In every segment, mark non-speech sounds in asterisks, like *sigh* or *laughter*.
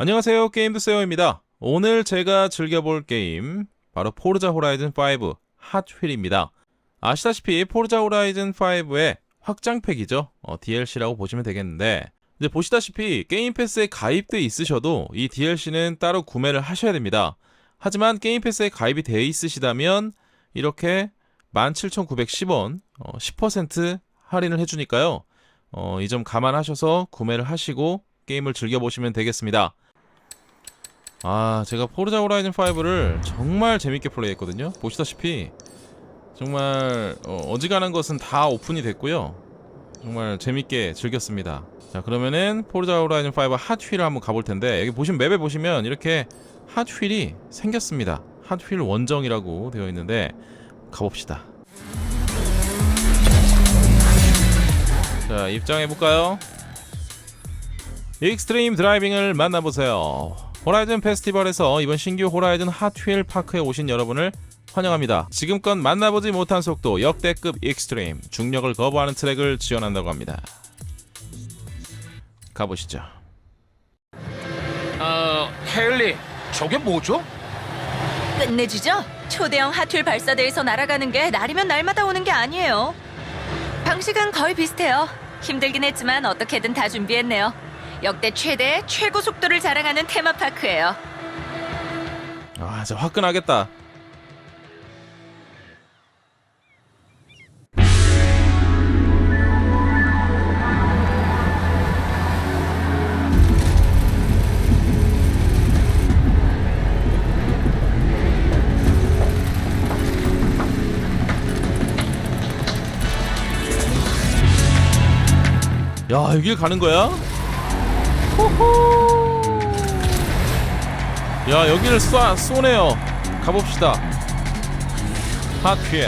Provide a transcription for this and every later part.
안녕하세요. 게임드세어입니다. 오늘 제가 즐겨볼 게임 바로 포르자 호라이즌 5 핫휠입니다. 아시다시피 포르자 호라이즌 5의 확장팩이죠. 어, DLC라고 보시면 되겠는데 이제 보시다시피 게임 패스에 가입돼 있으셔도 이 DLC는 따로 구매를 하셔야 됩니다. 하지만 게임 패스에 가입이 되어 있으시다면 이렇게 17,910원 어, 10% 할인을 해주니까요. 어, 이 점 감안하셔서 구매를 하시고 게임을 즐겨보시면 되겠습니다. 아, 제가 포르자 호라이즌 5를 정말 재밌게 플레이했거든요. 보시다시피 정말 어, 어지간한 것은 다 오픈이 됐고요. 정말 재밌게 즐겼습니다. 자, 그러면은 포르자 호라이즌 5 핫휠을 한번 가볼 텐데 여기 보시면 맵에 보시면 이렇게 핫휠이 생겼습니다. 핫휠 원정이라고 되어 있는데 가봅시다. 자, 입장해 볼까요? 익스트림 드라이빙을 만나보세요. 호라이즌 페스티벌에서 이번 신규 호라이즌 핫휠 파크에 오신 여러분을 환영합니다. 지금껏 만나보지 못한 속도 역대급 익스트림 중력을 거부하는 트랙을 지원한다고 합니다. 가보시죠. 어, 헤일리, 저게 뭐죠? 끝내주죠? 초대형 핫휠 발사대에서 날아가는 게 날이면 날마다 오는 게 아니에요. 방식은 거의 비슷해요. 힘들긴 했지만 어떻게든 다 준비했네요. 역대 최대 최고 속도를 자랑하는 테마파크예요. 아, 진짜 화끈하겠다. 야, 여길 가는 거야? 야 여기를 쏴 쏘네요. 가봅시다. 핫휠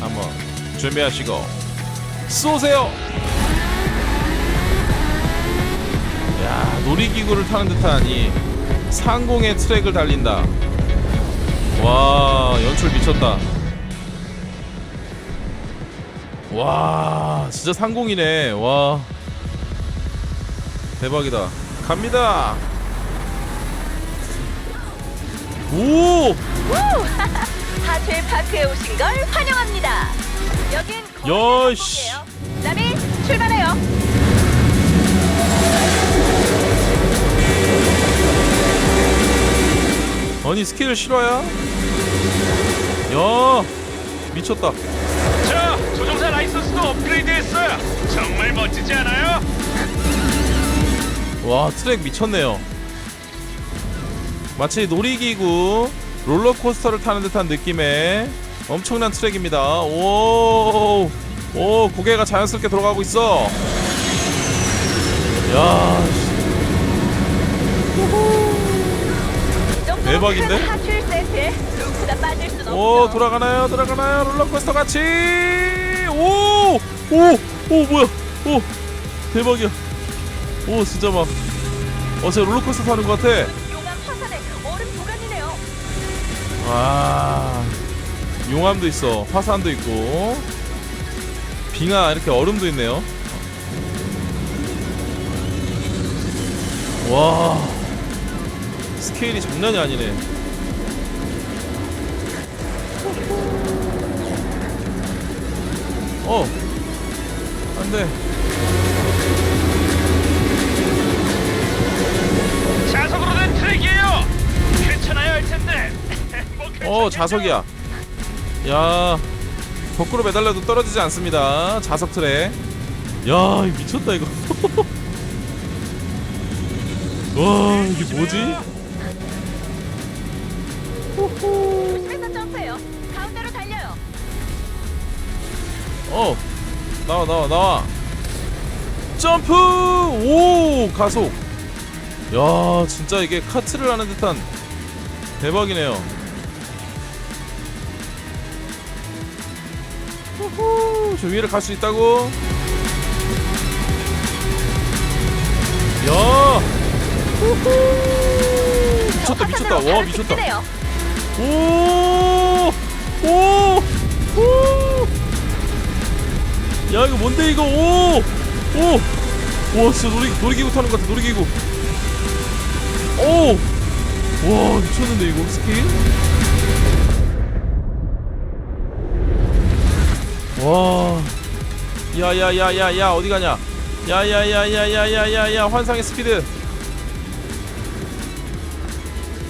한번 준비하시고. 쏘세요! 야 놀이기구를 타는 듯한 이 상공의 트랙을 달린다. 와 연출 미쳤다. 와 진짜 상공이네. 와 대박이다 갑니다 오! 핫휠 *laughs* 파크에 오신 걸 환영합니다. 여긴 야, 씨. 거이에요 나비 출발해요. 아니 스케일 실화야? 야 미쳤다 자, 조종사 라이선스도 업그레이드했어요. 정말 멋지지 않아요? 와 트랙 미쳤네요. 마치 놀이기구 롤러코스터를 타는 듯한 느낌의 엄청난 트랙입니다. 오, 오 고개가 자연스럽게 돌아가고 있어. 야 대박인데? 오 돌아가나요? 돌아가나요? 롤러코스터 같이. 오오오 오, 뭐야? 오 대박이야 오 진짜 막 어제 롤러코스터 타는 것 같아. 용암 화산에 얼음 도가니네요. 와 용암도 있어. 화산도 있고. 빙하 이렇게 얼음도 있네요. 와 스케일이 장난이 아니네. 어 안돼 괜찮아야 할 텐데. *laughs* 뭐 어 괜찮겠죠? 자석이야. 야 거꾸로 매달려도 떨어지지 않습니다. 자석 트랙 야 미쳤다 이거. *laughs* 와 이게 뭐지? 조심해서 점프해요. 가운데로 달려요. 어 나와 나와 나와. 점프! 오 가속. 야 진짜 이게 카트를 하는 듯한 대박이네요 후후 저 위를 갈 수 있다고 야 후후 미쳤다 미쳤다 와 미쳤다. 오! 오! 오! 야 이거 뭔데 이거 오! 오! 와 진짜 놀이, 놀이기구 타는 것 같아 놀이기구 오! 와 미쳤는데 이거 스킬? 와 야야야야야 어디 가냐 야야야야야야야야 환상의 스피드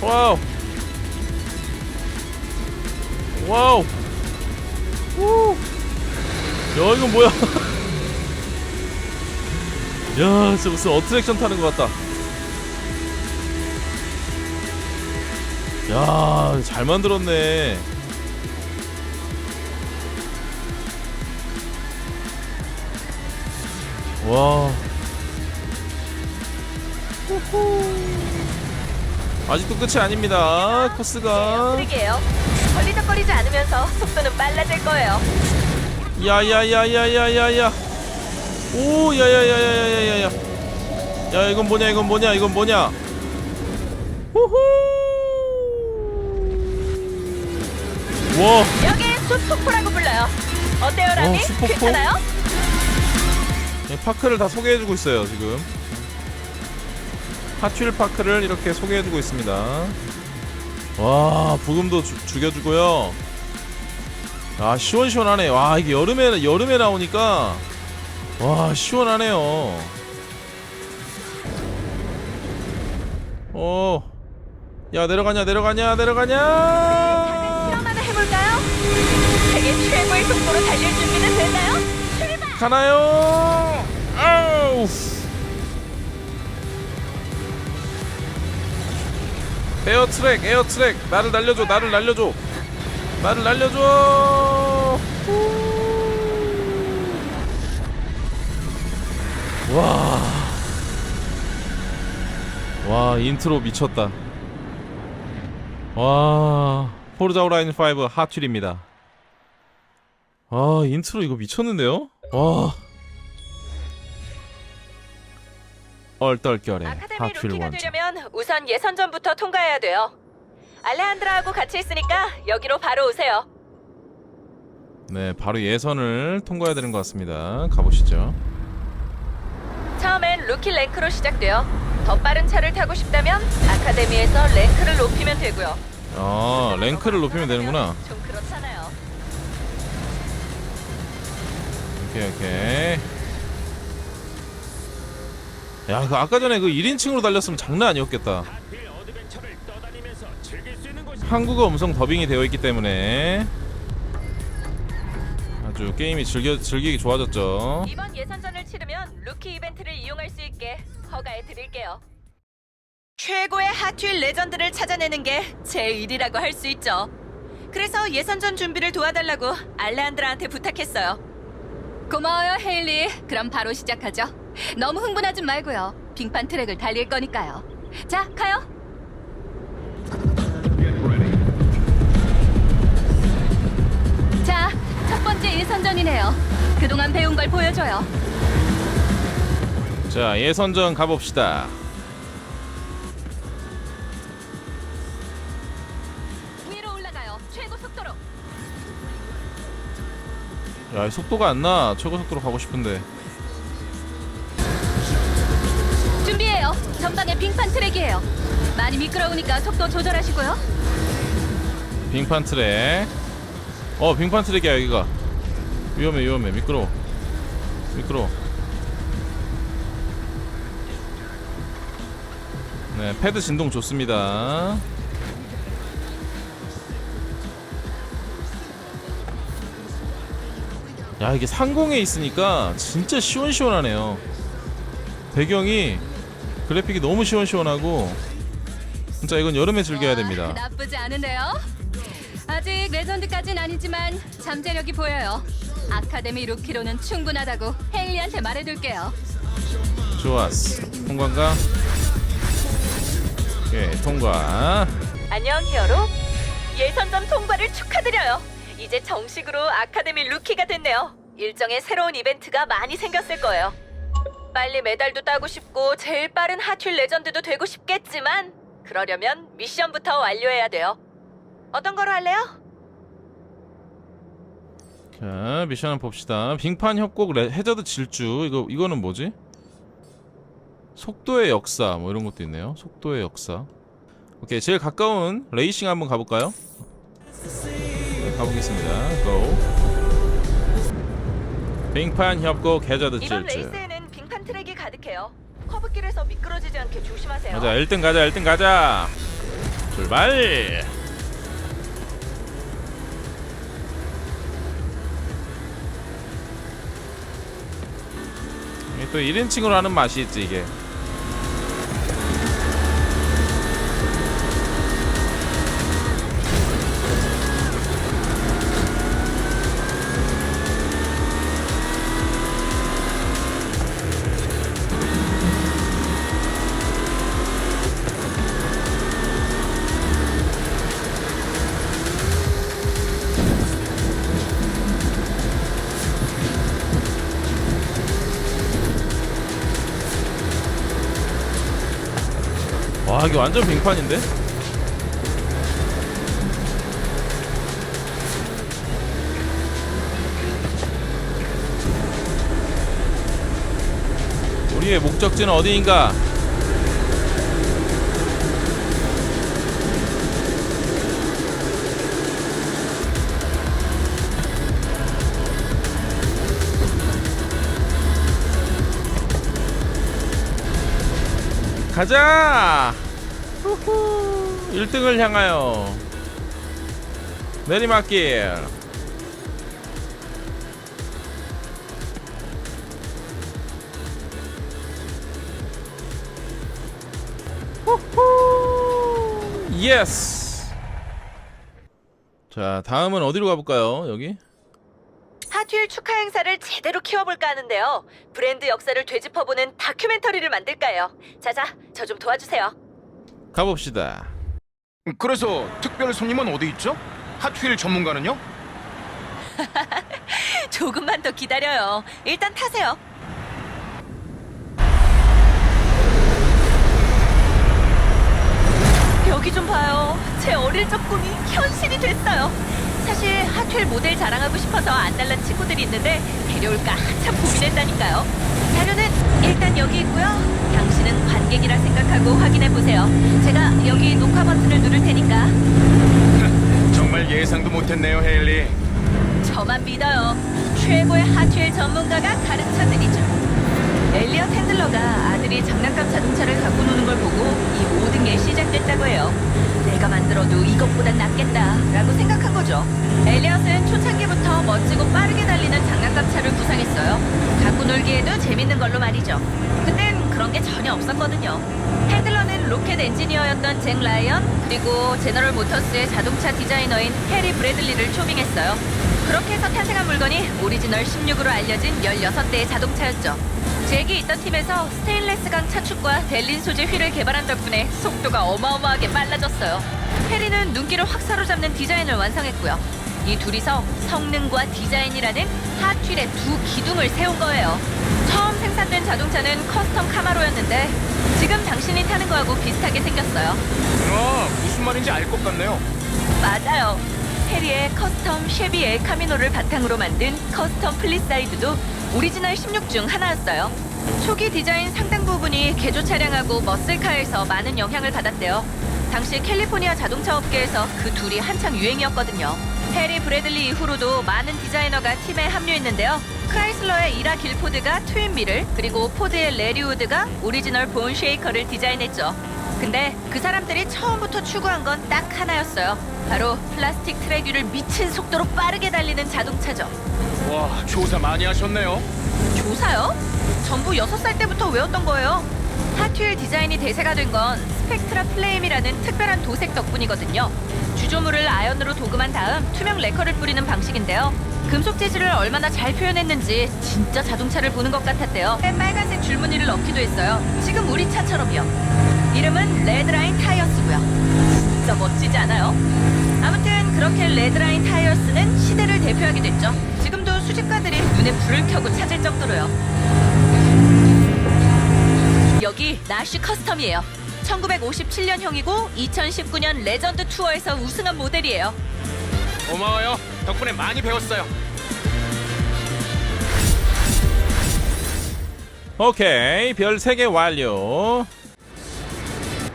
와우 와우 우. 야 이건 뭐야 야 진짜 무슨 어트랙션 타는 것 같다 야 잘 만들었네 와 아직도 끝이 아닙니다 코스가 트릭이에요. 걸리적거리지 않으면서 속도는 빨라질 거예요. 야야야야야야야 오 야야야야야야야 야 이건 뭐냐 이건 뭐냐 이건 뭐냐 후후 와. 여기 수폭포라고 불러요. 어때요? 어, 수폭포? 괜찮아요? 이 파크를 다 소개해주고 있어요 지금. 핫휠 파크를 이렇게 소개해주고 있습니다. 와 부금도 주- 죽여주고요. 아 시원시원하네. 와 이게 여름에 여름에 나오니까. 와 시원하네요. 어 야 내려가냐 내려가냐 내려가냐 실험 하나 해볼까요? 세계 최고의 속도로 달릴 준비는 됐나요? 출발! 가나요 아우 에어 트랙 에어 트랙 나를 날려줘 나를 날려줘 나를 날려줘 와. 와, 인트로 미쳤다. 와, 포르자 오라인 5 핫휠입니다. 아, 인트로 이거 미쳤는데요? 와. 얼떨결에 아카데미 루키가 원정. 되려면 우선 예선전부터 통과해야 돼요. 알레한드라하고 같이 있으니까 여기로 바로 오세요. 네, 바로 예선을 통과해야 되는 것 같습니다. 가보시죠. 처음엔 루키 랭크로 시작돼요. 더 빠른 차를 타고 싶다면 아카데미에서 랭크를 높이면 되고요. 아, 랭크를 높이면 되는구나. 좀 그렇잖아요. 오케이, 오케이. 야, 그 아까 전에 그 1인칭으로 달렸으면 장난 아니었겠다. 한국어 음성 더빙이 되어 있기 때문에 아주 게임이 즐겨 즐기기 좋아졌죠. 이번 예선전을 치르면 루키 이벤트를 이용할 수 있게 허가해 드릴게요. 최고의 핫휠 레전드를 찾아내는 게 제 일이라고 할 수 있죠. 그래서 예선전 준비를 도와달라고 알레한드라한테 부탁했어요. 고마워요, 헤일리. 그럼 바로 시작하죠. 너무 흥분하지 말고요. 빙판 트랙을 달릴 거니까요. 자, 가요. 자, 첫 번째 예선전이네요. 그동안 배운 걸 보여줘요. 자 예선전 가봅시다. 야 속도가 안 나. 최고 속도로 가고 싶은데. 준비해요. 전방에 빙판 트랙이에요. 많이 미끄러우니까 속도 조절하시고요. 빙판 트랙. 어 빙판 트랙이야 여기가. 위험해 위험해 미끄러워. 미끄러워. 네 패드 진동 좋습니다. 야 이게 상공에 있으니까 진짜 시원시원하네요. 배경이 그래픽이 너무 시원시원하고 진짜 이건 여름에 즐겨야 됩니다. 와, 나쁘지 않은데요. 아직 레전드까진 아니지만 잠재력이 보여요. 아카데미 루키로는 충분하다고 헤일리한테 말해둘게요. 좋았어. 통과인가? 오케이, 통과. 안녕 히어로. 예선전 통과를 축하드려요. 이제 정식으로 아카데미 루키가 됐네요. 일정의 새로운 이벤트가 많이 생겼을 거예요. 빨리 메달도 따고 싶고 제일 빠른 핫휠 레전드도 되고 싶겠지만 그러려면 미션부터 완료해야 돼요. 어떤 거로 할래요? 자, 미션 한번 봅시다. 빙판 협곡 레, 해저드 질주. 이거 이거는 뭐지? 속도의 역사 뭐 이런 것도 있네요. 속도의 역사. 오케이 제일 가까운 레이싱 한번 가볼까요? 네, 가보겠습니다. 고. 빙판 협곡 해저드 이번. 레이스에는 빙판 트랙이 가득해요. 커브길에서 미끄러지지 않게 조심하세요. 가자 1등 가자 1등 가자. 출발. 이게 또 1인칭으로 하는 맛이 있지 이게. 와 이게 완전 빙판인데? 우리의 목적지는 어디인가? 가자! 후후 1등을 향하여 내리막길 후후 예스 자 다음은 어디로 가볼까요 여기 핫휠 축하 행사를 제대로 키워볼까 하는데요. 브랜드 역사를 되짚어보는 다큐멘터리를 만들까요? 자자, 저 좀 도와주세요. 가봅시다 그래서 특별 손님은 어디 있죠? 핫휠 전문가는요? *laughs* 조금만 더 기다려요. 일단 타세요. 여기 좀 봐요. 제 어릴 적 꿈이 현실이 됐어요. 사실 핫휠 모델 자랑하고 싶어서 안달난 친구들이 있는데 데려올까 한참 고민했다니까요. 자료는 일단 여기 있고요. 당신은 관객이라 생각하고 확인해 보세요. 제가 여기 녹화 버튼을 누를 테니까 *laughs* 정말 예상도 못했네요, 헤일리. 저만 믿어요. 최고의 핫휠 전문가가 가르쳐드리죠. 엘리엇 핸들러가 아들이 장난감 자동차를 갖고 노는 걸 보고 이 모든 게 시작됐다고 해요. 내가 만들어도 이것보단 낫겠다라고 생각한 거죠. 엘리엇은 초창기부터 멋지고 빠르게 달리는 장난감 차를 구상했어요. 갖고 놀기에도 재밌는 걸로 말이죠. 그땐 그런 게 전혀 없었거든요. 핸들러는 로켓 엔지니어였던 잭 라이언 그리고 제너럴 모터스의 자동차 디자이너인 해리 브래들리를 초빙했어요. 그렇게 해서 탄생한 물건이 오리지널 16으로 알려진 16대의 자동차였죠. 잭이 있던 팀에서 스테인레스강 차축과 델린 소재 휠을 개발한 덕분에 속도가 어마어마하게 빨라졌어요. 해리는 눈길을 확 사로잡는 디자인을 완성했고요. 이 둘이서 성능과 디자인이라는 핫휠의 두 기둥을 세운 거예요. 처음 생산된 자동차는 커스텀 카마로였는데 지금 당신이 타는 거하고 비슷하게 생겼어요. 아, 무슨 말인지 알 것 같네요. 맞아요. 해리의 커스텀 쉐비 엘 카미노를 바탕으로 만든 커스텀 플리사이드도 오리지널 16 중 하나였어요. 초기 디자인 상당 부분이 개조 차량하고 머슬카에서 많은 영향을 받았대요. 당시 캘리포니아 자동차 업계에서 그 둘이 한창 유행이었거든요. 해리 브래들리 이후로도 많은 디자이너가 팀에 합류했는데요. 크라이슬러의 이라 길포드가 트윈비를 그리고 포드의 레리 우드가 오리지널 본 쉐이커를 디자인했죠. 근데 그 사람들이 처음부터 추구한 건 딱 하나였어요. 바로 플라스틱 트랙 위를 미친 속도로 빠르게 달리는 자동차죠. 와, 조사 많이 하셨네요. 조사요? 전부 6살 때부터 외웠던 거예요. 핫휠 디자인이 대세가 된 건 스펙트라 플레임이라는 특별한 도색 덕분이거든요. 주조물을 아연으로 도금한 다음 투명 레커를 뿌리는 방식인데요. 금속 재질을 얼마나 잘 표현했는지 진짜 자동차를 보는 것 같았대요. 빨간색 줄무늬를 넣기도 했어요. 지금 우리 차처럼요. 이름은 레드라인 타이어스고요. 진짜 멋지지 않아요? 아무튼 그렇게 레드라인 타이어스는 시대를 대표하게 됐죠. 지금도 수집가들이 눈에 불을 켜고 찾을 정도로요. 여기 나쉬 커스텀이에요. 1957년형이고 2019년 레전드 투어에서 우승한 모델이에요. 고마워요. 덕분에 많이 배웠어요. 오케이 별 3개 완료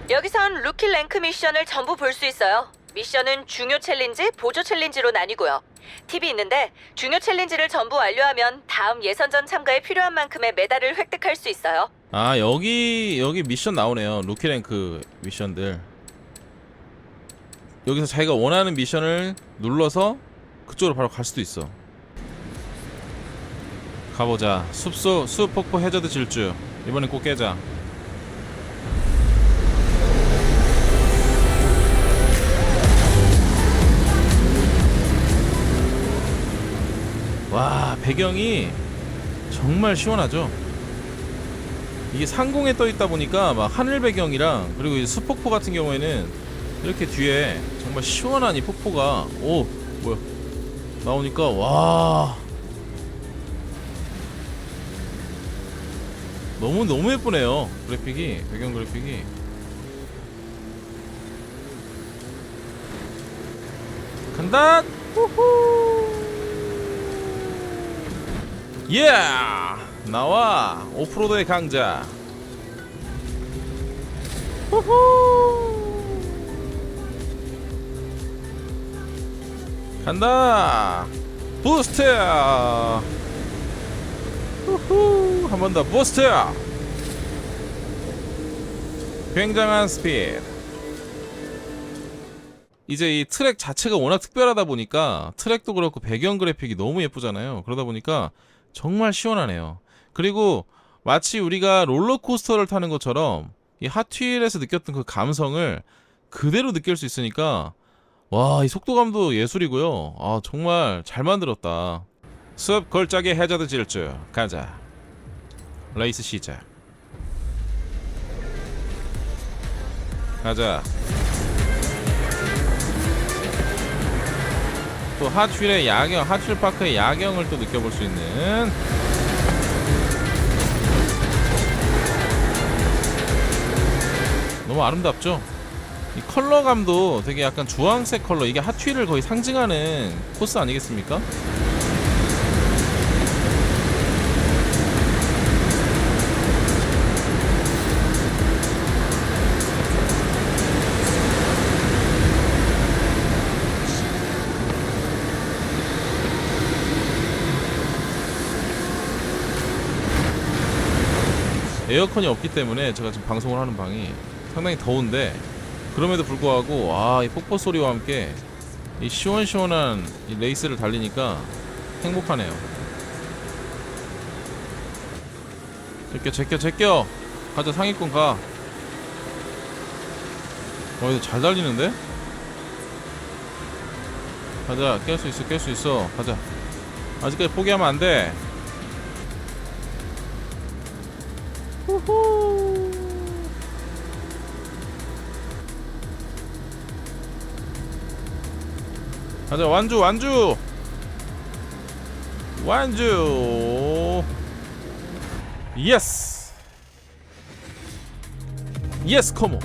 여기선 루키 랭크 미션을 전부 볼 수 있어요. 미션은 중요 챌린지, 보조 챌린지로 나뉘고요. 팁이 있는데 중요 챌린지를 전부 완료하면 다음 예선전 참가에 필요한 만큼의 메달을 획득할 수 있어요. 아 여기 여기 미션 나오네요. 루키 랭크 미션들. 여기서 자기가 원하는 미션을 눌러서 그쪽으로 바로 갈 수도 있어. 가보자. 숲소 숲 폭포 해저드 질주. 이번엔 꼭 깨자 와 배경이 정말 시원하죠? 이게 상공에 떠 있다 보니까 막 하늘 배경이랑 그리고 이 수폭포 같은 경우에는 이렇게 뒤에 정말 시원한 이 폭포가 오 뭐야? 나오니까 와. 너무 너무 예쁘네요 그래픽이 배경 그래픽이. 간다! 후후 예! 나와 오프로드의 강자. 후후! 간다! 부스트! 후후! 한 번 더 부스트! 굉장한 스피드. 이제 이 트랙 자체가 워낙 특별하다 보니까 트랙도 그렇고 배경 그래픽이 너무 예쁘잖아요. 그러다 보니까 정말 시원하네요. 그리고 마치 우리가 롤러코스터를 타는 것처럼 이 핫휠에서 느꼈던 그 감성을 그대로 느낄 수 있으니까 와 이 속도감도 예술이고요. 아 정말 잘 만들었다. 숲 걸작의 해저드 질주. 가자. 레이스 시작. 가자 또 핫휠의 야경 핫휠 파크의 야경을 또 느껴볼 수 있는 너무 아름답죠? 이 컬러감도 되게 약간 주황색 컬러 이게 핫휠을 거의 상징하는 코스 아니겠습니까? 에어컨이 없기 때문에 제가 지금 방송을 하는 방이 상당히 더운데 그럼에도 불구하고 아이 폭포 소리와 함께 이 시원시원한 이 레이스를 달리니까 행복하네요. 제껴 제껴 제껴 가자 상위권 가. 어 이거 잘 달리는데? 가자 깰 수 있어 깰 수 있어 가자 아직까지 포기하면 안 돼. 가자 완주 완주. 완주. 예스 예스 컴온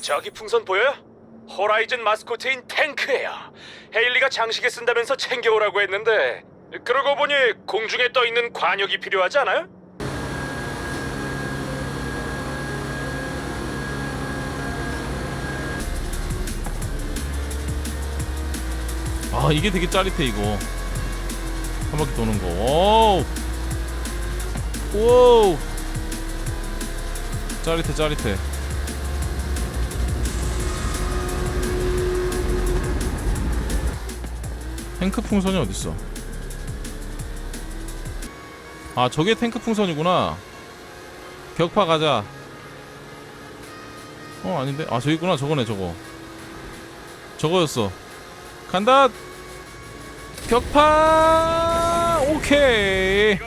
저기 풍선 보여요? 호라이즌 마스코트인 탱크예요. 헤일리가 장식에 쓴다면서 챙겨오라고 했는데 그러고 보니 공중에 떠 있는 관역이 필요하지 않아요? 아 이게 되게 짜릿해 이거. 한 바퀴 도는 거. 오우. 오우. 짜릿해 짜릿해. 탱크 풍선이 어딨어 아 저게 탱크 풍선이구나. 격파 가자. 어 아닌데? 아 저기 있구나. 저거네 저거. 저거였어. 간다! 격파! 오케이? *laughs*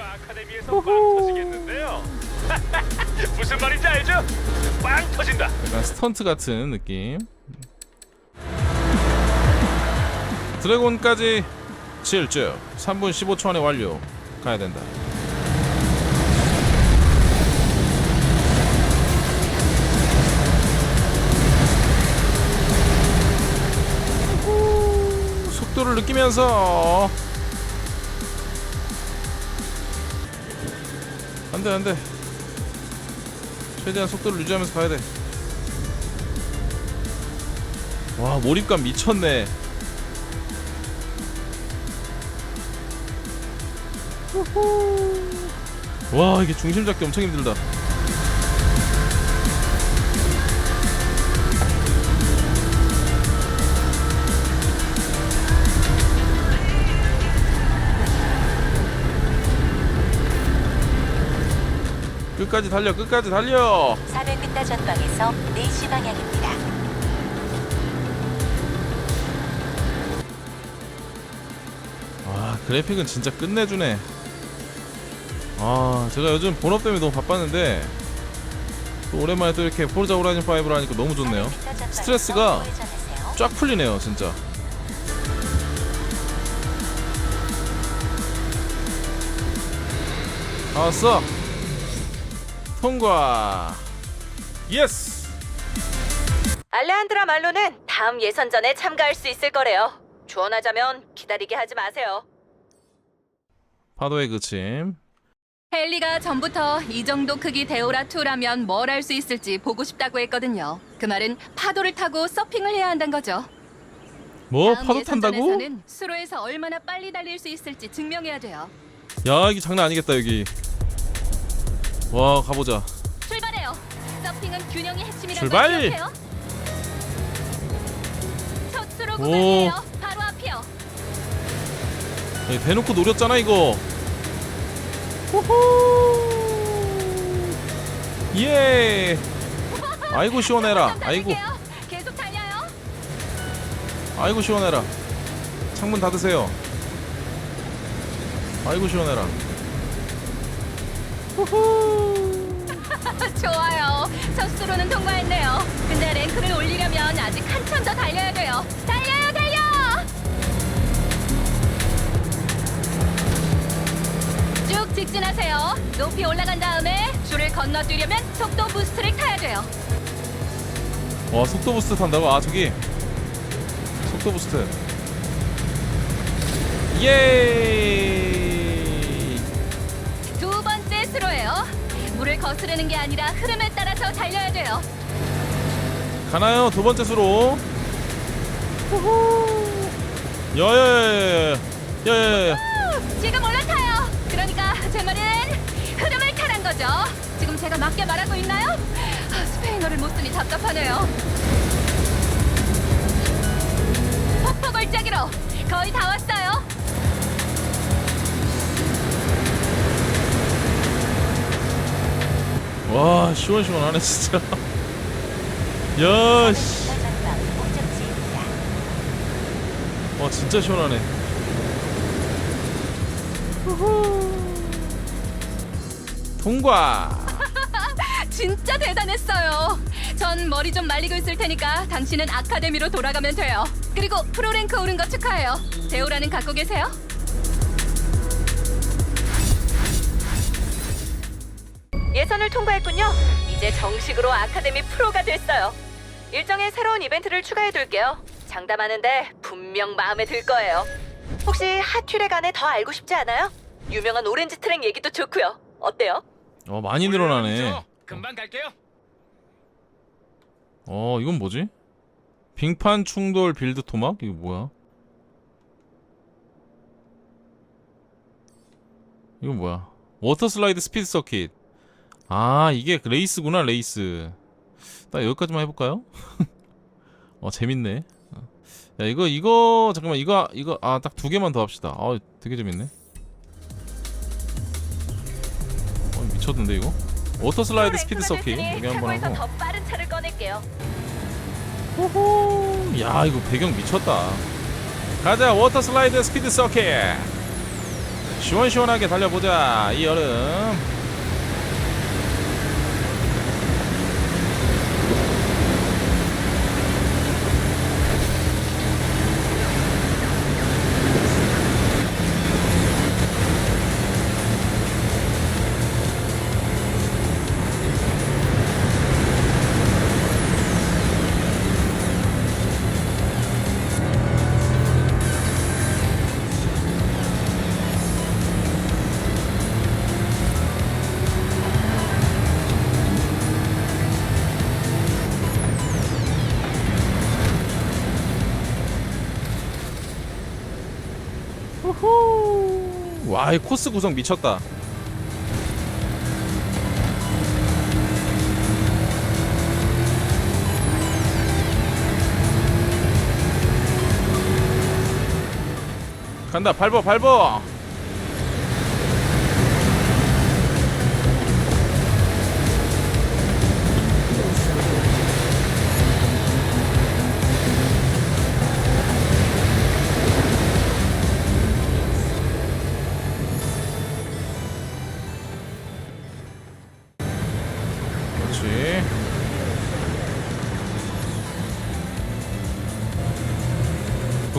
무슨 말인지 알죠? 빵 터진다. 약간 스턴트 같은 느낌. 드래곤까지 질주. 3분 15초 안에 완료. 가야 된다 느끼면서. 안돼 안돼. 최대한 속도를 유지하면서 가야 돼와 몰입감 미쳤네. 와 이게 중심 잡기 엄청 힘들다 끝까지 달려 끝까지 달려. 400m 전방에서 4시 방향입니다. 와 그래픽은 진짜 끝내주네. 아 제가 요즘 본업 때문에 너무 바빴는데 또 오랜만에 또 이렇게 포르자 호라이즌 5를 하니까 너무 좋네요. 400m 전방에서 스트레스가 우회전하세요. 쫙 풀리네요 진짜. 다 왔어 통과 예스 알레한드라 말로는 다음 예선전에 참가할 수 있을 거래요. 조언하자면 기다리게 하지 마세요. 파도의 그침 헨리가 전부터 이 정도 크기 데오라 2라면 뭘 할 수 있을지 보고 싶다고 했거든요. 그 말은 파도를 타고 서핑을 해야 한다는 거죠. 뭐 다음 파도 탄다고? 예선전에서는 수로에서 얼마나 빨리 달릴 수 있을지 증명해야 돼요. 야 이게 장난 아니겠다 여기 와 가보자 출발해요. 서핑은 균형이 핵심이라는 출발! 걸 기억해요. 첫 수로 오. 구간이에요. 바로 앞이요. 야, 대놓고 노렸잖아 이거 예 아이고 시원해라 *laughs* 좀 아이고 달릴게요. 계속 달려요. 아이고 시원해라 창문 닫으세요 아이고 시원해라 *laughs* 좋아요. 첫 수로는 통과했네요. 근데 랭크를 올리려면 아직 한참 더 달려야 돼요. 달려요, 달려! 쭉 직진하세요. 높이 올라간 다음에 줄을 건너뛰려면 속도 부스트를 타야 돼요. 와 속도 부스트 탄다고? 아 저기 속도 부스트 예 물을 거스르는 게 아니라 흐름에 따라서 달려야 돼요. 가나요? 두 번째 수로. 여여여여여여여. 예, 예, 예, 지금 올라타요. 그러니까 제 말은 흐름을 타란 거죠. 지금 제가 맞게 말하고 있나요? 아, 스페인어를 못 쓰니 답답하네요. 폭포 골짜기로 거의 다 왔어요. 와 시원시원하네 진짜 야씨 400m 전방 목적지입니다. 와 진짜 시원하네 통과 *laughs* 진짜 대단했어요. 전 머리 좀 말리고 있을 테니까 당신은 아카데미로 돌아가면 돼요. 그리고 프로랭크 오른 거 축하해요. 데오라는 갖고 계세요? 예선을 통과했군요. 이제 정식으로 아카데미 프로가 됐어요. 일정에 새로운 이벤트를 추가해둘게요. 장담하는데 분명 마음에 들 거예요. 혹시 핫휠에 관해 더 알고 싶지 않아요? 유명한 오렌지 트랙 얘기도 좋고요. 어때요? 어 많이 늘어나네. 금방 갈게요. 어 이건 뭐지? 빙판 충돌 빌드 토막? 이거 뭐야? 이건 뭐야? 워터 슬라이드 스피드 서킷 아 이게 그 레이스구나 레이스. 나 여기까지만 해볼까요? *laughs* 어 재밌네. 어. 야 이거 이거 잠깐만 이거 이거 아 딱 두 개만 더 합시다. 아 되게 재밌네. 어 미쳤는데 이거? 워터 슬라이드 스피드 서킷 여기 한번 차고에서 하고. 더 빠른 차를 꺼낼게요. 야 이거 배경 미쳤다. 가자 워터 슬라이드 스피드 서킷. 시원시원하게 달려보자 이 여름 와, 이 코스 구성 미쳤다. 간다, 밟어, 밟어.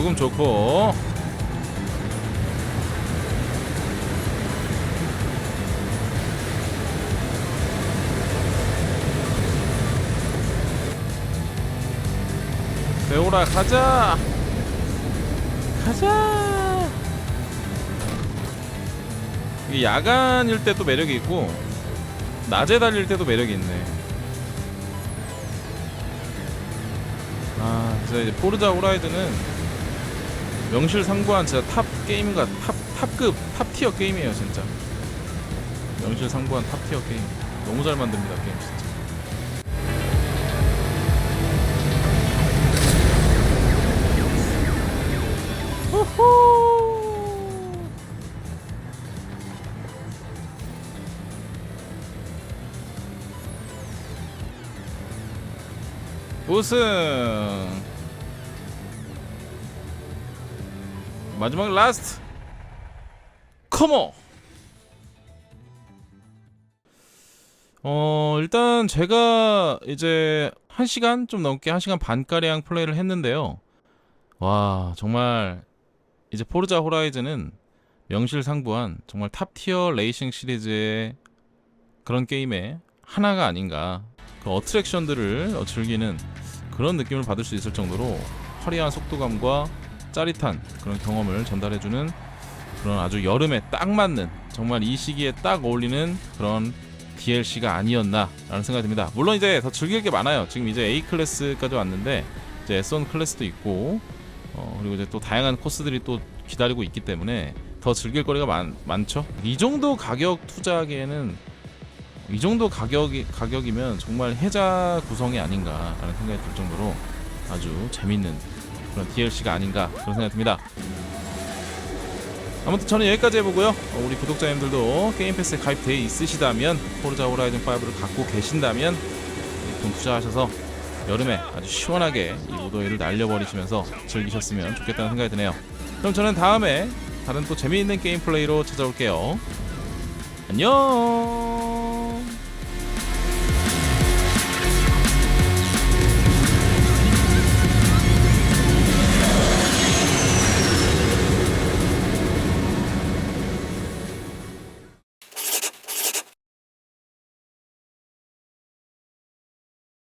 부금 좋고. 배우라 가자. 가자. 이게 야간일 때 또 매력이 있고 낮에 달릴 때도 매력이 있네. 아, 진짜 이제 포르자 호라이드는 명실상부한 진짜 탑 게임과 탑 탑급 탑 티어 게임이에요, 진짜. 명실상부한 탑 티어 게임. 너무 잘 만듭니다, 게임 진짜. 우승 마지막 라스트. 커머 어 일단 제가 이제 1시간 좀 넘게 1시간 반가량 플레이를 했는데요. 와 정말 이제 포르자 호라이즌은 명실상부한 정말 탑티어 레이싱 시리즈의 그런 게임의 하나가 아닌가. 그 어트랙션들을 어, 즐기는 그런 느낌을 받을 수 있을 정도로 화려한 속도감과 짜릿한 그런 경험을 전달해주는 그런 아주 여름에 딱 맞는 정말 이 시기에 딱 어울리는 그런 DLC가 아니었나라는 생각이 듭니다. 물론 이제 더 즐길 게 많아요. 지금 이제 A 클래스까지 왔는데 이제 S1 클래스도 있고 어, 그리고 이제 또 다양한 코스들이 또 기다리고 있기 때문에 더 즐길 거리가 많, 많죠. 이 정도 가격 투자하기에는 이 정도 가격이 가격이면 정말 해자 구성이 아닌가라는 생각이 들 정도로 아주 재밌는 그런 DLC가 아닌가 그런 생각이 듭니다. 아무튼 저는 여기까지 해보고요. 어, 우리 구독자님들도 게임 패스에 가입돼 있으시다면 포르자 호라이즌 5를 갖고 계신다면 돈 투자하셔서 여름에 아주 시원하게 이 무더위를 날려버리시면서 즐기셨으면 좋겠다는 생각이 드네요. 그럼 저는 다음에 다른 또 재미있는 게임 플레이로 찾아올게요. 안녕.